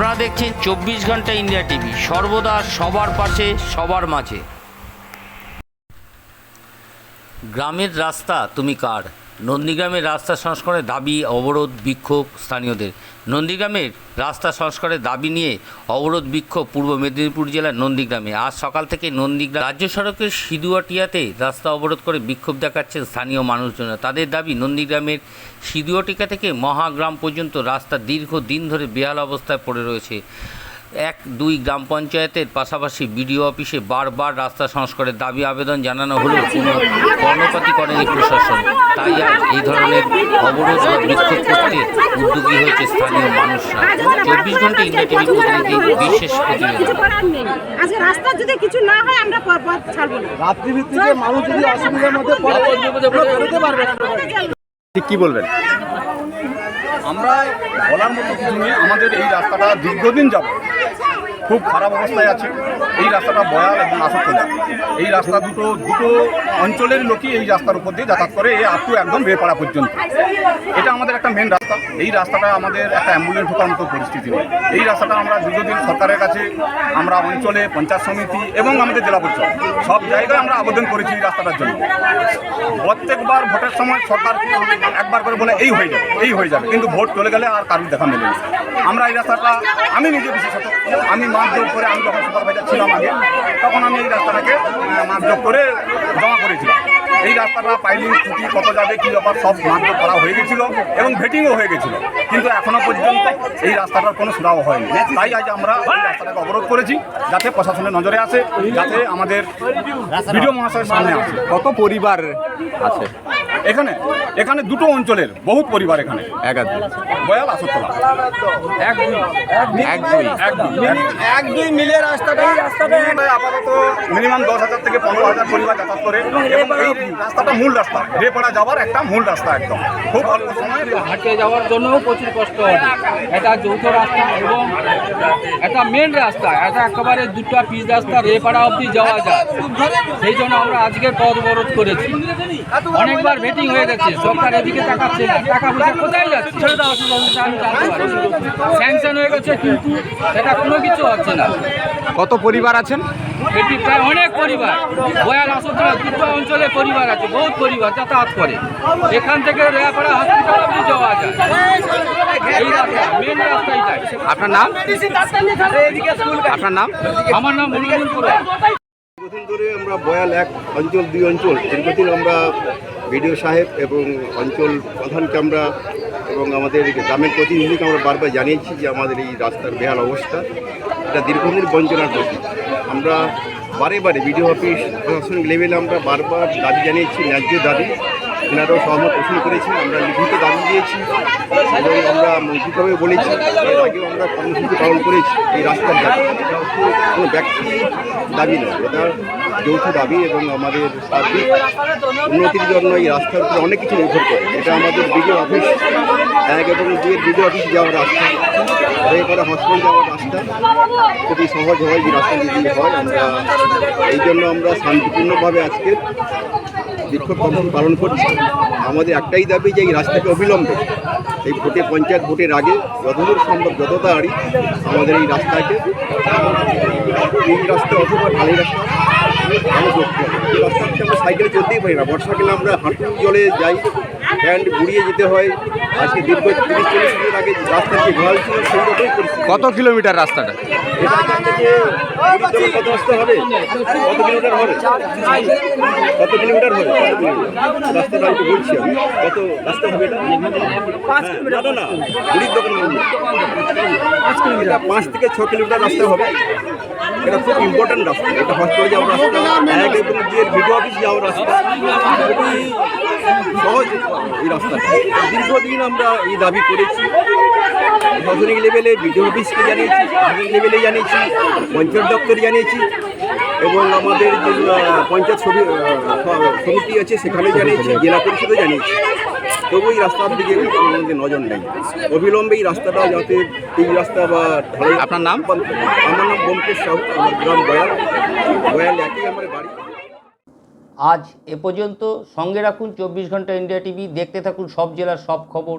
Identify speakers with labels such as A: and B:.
A: আপনারা দেখছেন চব্বিশ ঘণ্টা ইন্ডিয়া টিভি। সর্বদা সবার পাশে, সবার মাঝে। গ্রামের রাস্তা তুমি কার? নন্দীগ্রামের রাস্তা সংস্কারের দাবি, অবরোধ, বিক্ষোভ স্থানীয়দের। নন্দীগ্রামের রাস্তা সংস্কারের দাবি নিয়ে অবরোধ, বিক্ষোভ পূর্ব মেদিনীপুর জেলার নন্দীগ্রামে। আজ সকাল থেকে নন্দীগ্রাম রাজ্য সড়কের সিদুয়াটিয়াতে রাস্তা অবরোধ করে বিক্ষোভ দেখাচ্ছেন স্থানীয় মানুষজন। তাদের দাবি, নন্দীগ্রামের সিদুয়াটিকা থেকে মহাগ্রাম পর্যন্ত রাস্তা দীর্ঘ দিন ধরে বেহাল অবস্থায় পড়ে রয়েছে। এক দুই গ্রাম পঞ্চায়েতের পাশাপাশি বিডিও অফিসে বারবার রাস্তা সংস্কারের দাবি আবেদন জানানো হলেও কোনো কর্ণপাতি করেনি প্রশাসন। তাই আজ এই ধরনের অবরোধ বা বিক্ষোভ করতে উদ্যোগী হয়েছে স্থানীয় মানুষরা। চব্বিশ ঘণ্টা ইন্ডিয়া টিভি প্রতিনিধি বিশেষ
B: রাস্তা যদি কিছু না হয় আমরা পথ পথ ছাড়বো না।
C: রাত্রি ভিত্তিতে মানুষ যদি অসুবিধার মধ্যে পারবে কি বলবেন?
D: আমরা বলার মতো কিছু নেই। আমাদের এই রাস্তাটা দীর্ঘদিন যাব খুব খারাপ অবস্থায় আছে। এই রাস্তাটা বয়াল এবং আসাতলা এই রাস্তা দুটো দুটো অঞ্চলের লোকই এই রাস্তার উপর দিয়ে যাতায়াত করে এই আপ টু একদম বেপাড়া পর্যন্ত। এটা আমাদের একটা মেন রাস্তা। এই রাস্তাটা আমাদের একটা অ্যাম্বুলেন্স ঢোকার মতো পরিস্থিতি নেই। এই রাস্তাটা আমরা দীর্ঘদিন সরকারের কাছে, আমরা অঞ্চলে পঞ্চায়েত সমিতি এবং আমাদের জেলা পরিষদ, সব জায়গায় আমরা আবেদন করেছি এই রাস্তাটার জন্য। প্রত্যেকবার ভোটের সময় সরকার একবার করে বলে, এই হয়ে যাবে, এই হয়ে যাবে। কিন্তু ভোট চলে গেলে আর কারোর দেখা মেলে না। আমরা এই রাস্তাটা, আমি নিজে বিশেষত আমি মাপযোগ করে আমি যখন সুপারভাইজার ছিলাম আগে, তখন আমি এই রাস্তাটাকে মাপযোগ করে জমা করেছিলাম। এই রাস্তাটা পাইলিং খুঁটি কত যাবে কী ব্যাপার সব মাপযোগ করা হয়ে গেছিল এবং ভেটিংও হয়ে গেছিল। কিন্তু এখনও পর্যন্ত এই রাস্তাটার কোনো সুরাও হয়নি। তাই আজ আমরা এই রাস্তাটাকে অবরোধ করেছি যাতে প্রশাসনের নজরে আসে যাতে আমাদের ভিডিও মহাশয়ের সামনে আসে।
C: কত পরিবার আছে?
D: এখানে এখানে দুটো অঞ্চলের বহুত পরিবার এখানে।
C: এক আধ।
D: বয়াল
C: এক দুই।
D: এক দুই। এক দুই। মিলে রাস্তাটাই রাস্তাটা আপাতত মিনিমাম দশ হাজার থেকে পনেরো হাজার পরিবার যাতায়াত করে এবং এই রাস্তাটা মূল রাস্তা। রেপাড়া যাওয়ার একটা মূল রাস্তা একদম। খুব অল্প সময়ে
E: হাঁটে যাওয়ার জন্যও প্রচুর কষ্ট হবে। এটা যৌথ রাস্তা এবং এটা মেন রাস্তা। এটা একেবারে দুটো পিচ রাস্তা রেপাড়া অবধি যাওয়া যায়। সেই জন্য আমরা আজকে পথ অবরোধ করেছি। অনেকবার ভেটিং হয়ে গেছে। সরকার এদিকে তাকাচ্ছে না। টাকা পয়সা কোথায় যাচ্ছে? স্যাংশন হয়ে গেছে কিন্তু এটা কোনো কিছু হচ্ছে না।
C: কত পরিবার আছেন?
E: এটি প্রায় অনেক পরিবার। বয়াল আসতলা দুটো অঞ্চলে পরিবার আছে বহুত পরিবার যাতায়াত করে। এখান থেকে রেয়াপাড়া হসপিটাল অব্দি যাওয়া যায়। এই রাস্তা মেন রাস্তা এটাই
C: আপনার নাম? আপনার নাম?
E: আমার নাম পুরা
F: দীর্ঘদিন ধরে আমরা বয়াল এক অঞ্চল দুই অঞ্চল দীর্ঘদিন আমরা বিডিও সাহেব এবং অঞ্চল প্রধানকে আমরা এবং আমাদের গ্রামের প্রতিনিধিকে আমরা বারবার জানিয়েছি যে আমাদের এই রাস্তার বেহাল অবস্থা। এটা দীর্ঘদিন বঞ্চনার প্রতীক। আমরা বারে বারে বিডিও অফিস, প্রশাসনিক লেভেলে আমরা বারবার দাবি জানিয়েছি, ন্যায্য দাবি। এনারাও সহমত পোষণ করেছেন, আমরা লিখিত দাবি দিয়েছি এবং আমরা মৌখিকভাবে বলেছি, এর আগেও আমরা কর্মসূচি পালন করেছি এই রাস্তার দাবি। কোনো ব্যক্তি দাবি নয়, এটা যৌথ দাবি এবং আমাদের সার্বিক উন্নতির জন্য এই রাস্তার উপরে অনেক কিছু নির্ভর করে। এটা আমাদের বিডিও অফিস, এক এবং দুয়ের বিডিও অফিস যাওয়ার রাস্তা। এরপরে হসপিটাল যাওয়ার রাস্তা। খুবই সহজ হয়, যে রাস্তা যদি হয়। আমরা এই জন্য আমরা শান্তিপূর্ণভাবে আজকে বিক্ষোভ কর্মসূচি পালন করছি। আমাদের একটাই দাবি যে এই রাস্তাকে অবিলম্বে, এই ভোটে পঞ্চায়েত ভোটের আগে যতদূর সম্ভব, যত তাড়াতাড়ি আমাদের এই রাস্তাকে, এই রাস্তা অথবা ঢালাই রাস্তা ভালো করতে হবে। এই আমরা সাইকেলে চলতেই পারি না। বর্ষাকালে আমরা হাঁটু জলে যাই। প্যান্ট ঘুরিয়ে যেতে হয়। আজকে দীর্ঘ তিরিশ চল্লিশ মিনিট আগে রাস্তাটি যে ঢাল ছিল, সেই
C: কত কিলোমিটার রাস্তাটা?
F: কত রাস্তা হবে। কত কিলোমিটার হবে? কত কিলোমিটার হবে? রাস্তাটা আমি বলছি আমি। কত রাস্তা হবে এটা? পাঁচ কিলোমিটার। না না দোকান পাঁচ কিলোমিটার। পাঁচ থেকে ছ কিলোমিটার রাস্তা হবে। এটা খুব ইম্পর্টেন্ট রাস্তা। এটা হসপিটালে যাওয়ার রাস্তা। এক এবং যে ভিডিও অফিস যাওয়ার রাস্তা। খুবই সহজ এই রাস্তাটা। দীর্ঘদিন আমরা এই দাবি করেছি। প্রশাসনিক লেভেলে বিডিও অফিসকে জানিয়েছি প্রশাসনিক লেভেলে জানিয়েছি পঞ্চায়েত দপ্তরে জানিয়েছি এবং আমাদের যে পঞ্চায়েত সমিতি আছে সেখানে জানিয়েছি জেলা পরিষদে জানিয়েছি। তবু এই রাস্তার দিকে আমাদের নজর নেই। অবিলম্বে এই রাস্তাটা যাতে এই রাস্তা বা
C: আপনার নাম?
F: আমার নাম বোমকেশ সাহু আমার গ্রাম বয়াল বয়াল একই আমার বাড়ি।
A: আজ এ পর্যন্ত সঙ্গে রাখুন চব্বিশ ঘণ্টা ইন্ডিয়া টিভি দেখতে থাকুন সব জেলার সব খবর।